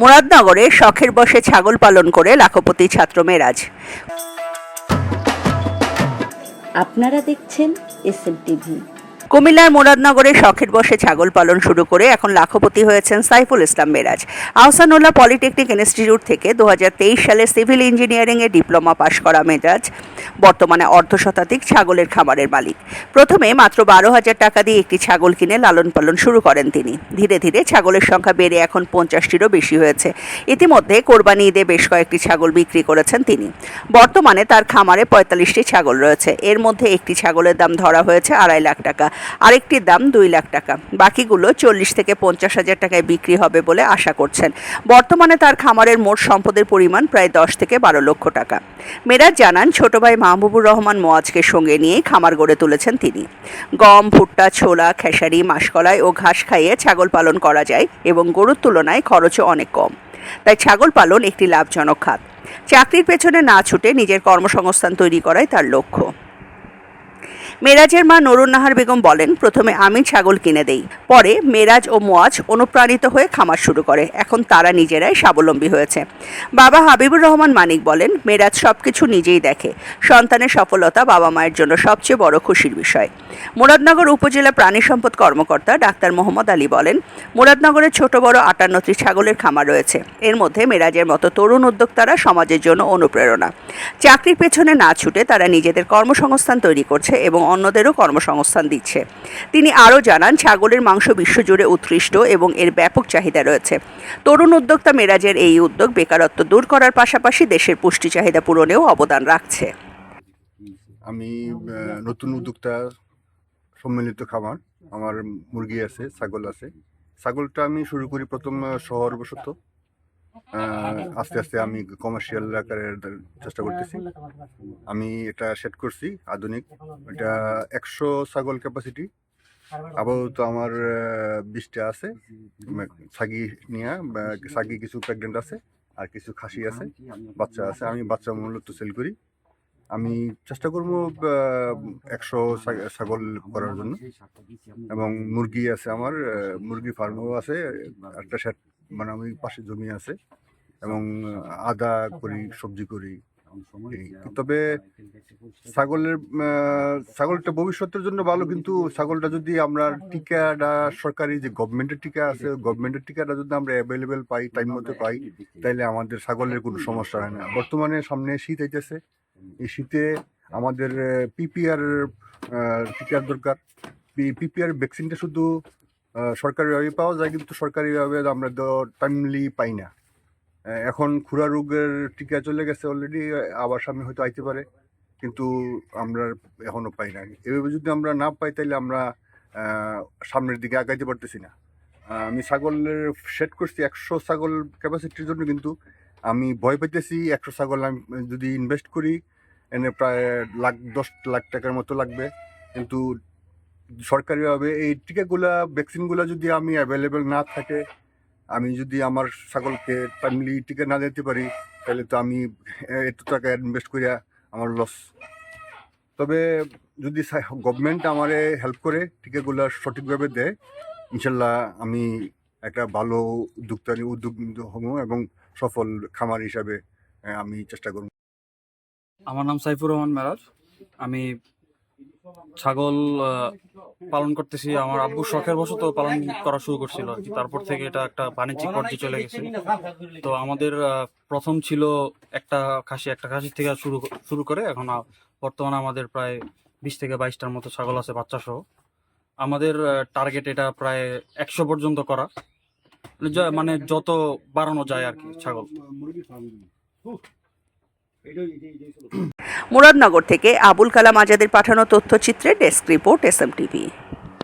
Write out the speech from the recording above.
মুরাদনগরে শখের বসে ছাগল পালন করে লাখপতি ছাত্র মেরাজ। আপনারা দেখছেন এস টিভি। কুমিল্লার মুরাদনগরে শখের বসে ছাগল পালন শুরু করে এখন লাখপতি হয়েছেন সাইফুল ইসলাম মেরাজ। আহসানুল্লাহ পলিটেকনিক ইনস্টিটিউট থেকে দু হাজার তেইশ সালে সিভিল ইঞ্জিনিয়ারিং এ ডিপ্লোমা পাশ করা মেরাজ বর্তমানে অর্ধশতাধিক ছাগলের খামারের মালিক। প্রথমে মাত্র বারো হাজার টাকা দিয়ে একটি ছাগল কিনে লালন পালন শুরু করেন তিনি। ধীরে ধীরে ছাগলের সংখ্যা বেড়ে এখন পঞ্চাশটিরও বেশি হয়েছে। ইতিমধ্যে কোরবানি ঈদে বেশ কয়েকটি ছাগল বিক্রি করেছেন তিনি। বর্তমানে তার খামারে পঁয়তাল্লিশটি ছাগল রয়েছে। এর মধ্যে একটি ছাগলের দাম ধরা হয়েছে আড়াই লাখ টাকা। আরেকটির দাম দুই লাখ টাকা। বাকিগুলো চল্লিশ থেকে পঞ্চাশ হাজার টাকায় বিক্রি হবে বলে আশা করছেন। বর্তমানে তার খামারের মোট সম্পদের পরিমাণ প্রায় দশ থেকে বারো লক্ষ টাকা। মেরাজ জানান, ছোট ভাই মাহবুবুর রহমান মোয়াজকে সঙ্গে নিয়ে খামার গড়ে তুলেছেন তিনি। গম, ভুট্টা, ছোলা, খেসারি, মাসকলাই ও ঘাস খাইয়ে ছাগল পালন করা যায় এবং গরুর তুলনায় খরচও অনেক কম। তাই ছাগল পালন একটি লাভজনক খাত। চাকরির পেছনে না ছুটে নিজের কর্মসংস্থান তৈরি করাই তার লক্ষ্য। মেরাজের মা নরুন নাহার বেগম বলেন, প্রথমে আমি ছাগল কিনে দেই, পরে মেরাজ ও মোয়াজ অনুপ্রাণিত হয়ে খামার শুরু করে। এখন তারা নিজেরাই স্বাবলম্বী হয়েছে। বাবা হাবিবুর রহমান মানিক বলেন, মেরাজ সব কিছু নিজেই দেখে। সন্তানের সফলতা বাবা মায়ের জন্য সবচেয়ে বড় খুশির বিষয়। মুরাদনগর উপজেলা প্রাণী সম্পদ কর্মকর্তা ডাক্তার মোহাম্মদ আলী বলেন মুরাদনগরের ছোট বড় আটান্নটি ছাগলের খামার রয়েছে। এর মধ্যে মেরাজের মতো তরুণ উদ্যোক্তারা সমাজের জন্য অনুপ্রেরণা। চাকরির পেছনে না ছুটে তারা নিজেদের কর্মসংস্থান তৈরি করছে এবং অন্যদেরও কর্মসংস্থান দিচ্ছে। তিনি আরও জানান, ছাগলের মাংস বিশ্বজুড়ে উৎকৃষ্ট এবং এর ব্যাপক চাহিদা রয়েছে। তরুণ উদ্যোক্তা মেরাজের এই উদ্যোগ বেকারত্ব দূর করার পাশাপাশি দেশের পুষ্টি চাহিদা পূরণেও অবদান রাখছে। আমি নতুন উদ্যোক্তা সম্মিলিত খামার। আমার মুরগি আছে, ছাগল আছে। ছাগলটা আমি শুরু করি প্রথম শহর বসত। আস্তে আস্তে আমি কমার্শিয়াল আকারে চেষ্টা করতেছি। আমি এটা সেট করছি আধুনিক। এটা একশো ছাগল ক্যাপাসিটি আপাতত আমার বিশটা আছে। ছাগি নিয়ে ছাগি কিছু প্রেগনেন্ট আছে আর কিছু খাসি আছে। বাচ্চা আছে আমি বাচ্চা মূলত সেল করি। আমি চেষ্টা করব একশো ছাগল করার জন্য। এবং মুরগি আছে আমার মুরগি ফার্মও আছে একটা সেট মানে আমি পাশে জমি আছে এবং আদা করি সবজি করি। তবে ছাগলের ছাগলটা ভবিষ্যতের জন্য ভালো কিন্তু ছাগলটা যদি আমরা টিকাটা সরকারি যে গভর্নমেন্টের টিকা আছে গভর্নমেন্টের টিকাটা যদি আমরা অ্যাভেলেবেল পাই টাইম মতো পাই তাইলে আমাদের ছাগলের কোনো সমস্যা হয় না। বর্তমানে সামনে শীত আইতেছে। এই শীতে আমাদের পিপিআর টিকার দরকার। পিপিআর ভ্যাকসিনটা শুধু সরকারিভাবে পাওয়া যায়, কিন্তু সরকারিভাবে আমরা তো টাইমলি পাই না। এখন খুরা রোগের টিকা চলে গেছে অলরেডি আবার সামনে হয়তো আইতে পারে, কিন্তু আমরা এখনও পাই না। এভাবে যদি আমরা না পাই তাহলে আমরা সামনের দিকে আগাইতে পারতেছি না। আমি ছাগলের সেট করছি একশো ছাগল ক্যাপাসিটির জন্য, কিন্তু আমি ভয় পাইতেছি একশো ছাগল আমি যদি ইনভেস্ট করি, এনে প্রায় লাখ, দশ লাখ টাকার মতো লাগবে। কিন্তু সরকারিভাবে এই টিকাগুলা, ভ্যাকসিনগুলো যদি আমি অ্যাভেলেবেল না থাকে, আমি যদি আমার ছাগলকে টাইমলি টিকা না দিতে পারি, তাহলে তো আমি এত টাকা ইনভেস্ট করিয়া আমার লস তবে যদি গভর্নমেন্ট আমারে হেল্প করে, টিকাগুলো সঠিকভাবে দেয়, ইনশাল্লাহ আমি একটা ভালো উদ্যোক্তা উদ্যোগ হব এবং সফল খামার হিসাবে আমি চেষ্টা করব। আমার নাম সাইফুর রহমান মেরাজ। আমি ছাগল পালন করতেছি। আমার আব্বু শখের বশত পালন করা শুরু করছিল আর কি। তারপর থেকে এটা একটা বাণিজ্যিক পর্যায়ে চলে গেছে। তো আমাদের প্রথম ছিল একটা খাসি একটা খাসি থেকে শুরু শুরু করে। এখন বর্তমানে আমাদের প্রায় বিশ থেকে বাইশটার মতো ছাগল আছে বাচ্চা সহ আমাদের টার্গেট এটা প্রায় একশো পর্যন্ত করা। মানে মানে যত বাড়ানো যায় আর কি ছাগল। মুরাদনগর থেকে আবুল কালাম আজাদের পাঠানো তথ্যচিত্রে desk report S M TV